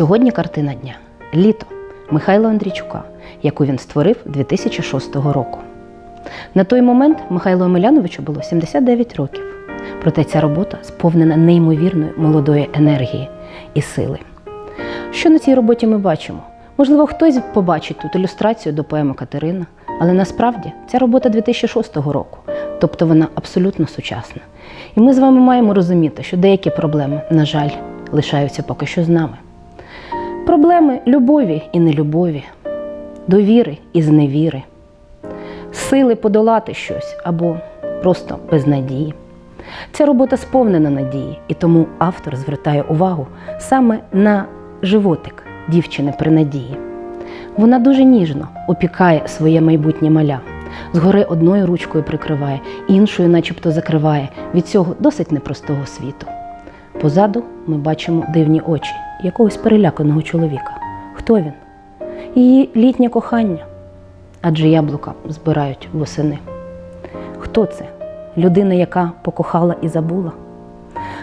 Сьогодні картина дня Літо Михайла Андрійчука, яку він створив 2006 року. На той момент Михайлу Омеляновичу було 79 років. Проте ця робота сповнена неймовірної молодої енергії і сили. Що на цій роботі ми бачимо? Можливо, хтось побачить тут ілюстрацію до поеми Катерина, але насправді ця робота 2006 року, тобто вона абсолютно сучасна. І ми з вами маємо розуміти, що деякі проблеми, на жаль, лишаються поки що з нами. Проблеми любові і нелюбові, довіри і зневіри, сили подолати щось або просто безнадії. Ця робота сповнена надії, і тому автор звертає увагу саме на животик дівчини при надії. Вона дуже ніжно опікає своє майбутнє маля. Згори одною ручкою прикриває, іншою, начебто, закриває від цього досить непростого світу. Позаду ми бачимо дивні очі якогось переляканого чоловіка. Хто він? Її літнє кохання, адже яблука збирають восени. Хто це? Людина, яка покохала і забула.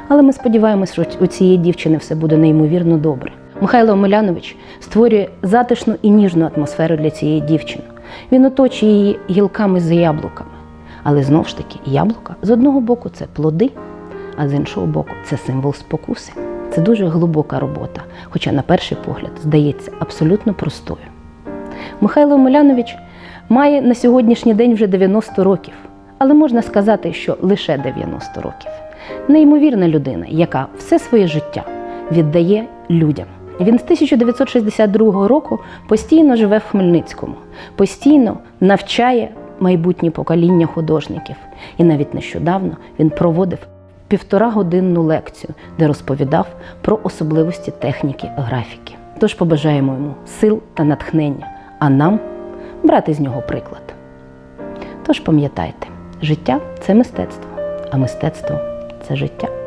Але ми сподіваємося, що у цієї дівчини все буде неймовірно добре. Михайло Омелянович створює затишну і ніжну атмосферу для цієї дівчини. Він оточує її гілками з яблуками. Але знову ж таки, яблука з одного боку це плоди, а з іншого боку це символ спокуси. Це дуже глибока робота, хоча, на перший погляд, здається абсолютно простою. Михайло Омелянович має на сьогоднішній день вже 90 років, але можна сказати, що лише 90 років. Неймовірна людина, яка все своє життя віддає людям. Він з 1962 року постійно живе в Хмельницькому, постійно навчає майбутнє покоління художників. І навіть нещодавно він проводив півторагодинну лекцію, де розповідав про особливості техніки графіки. Тож побажаємо йому сил та натхнення, а нам брати з нього приклад. Тож пам'ятайте, життя це мистецтво, а мистецтво це життя.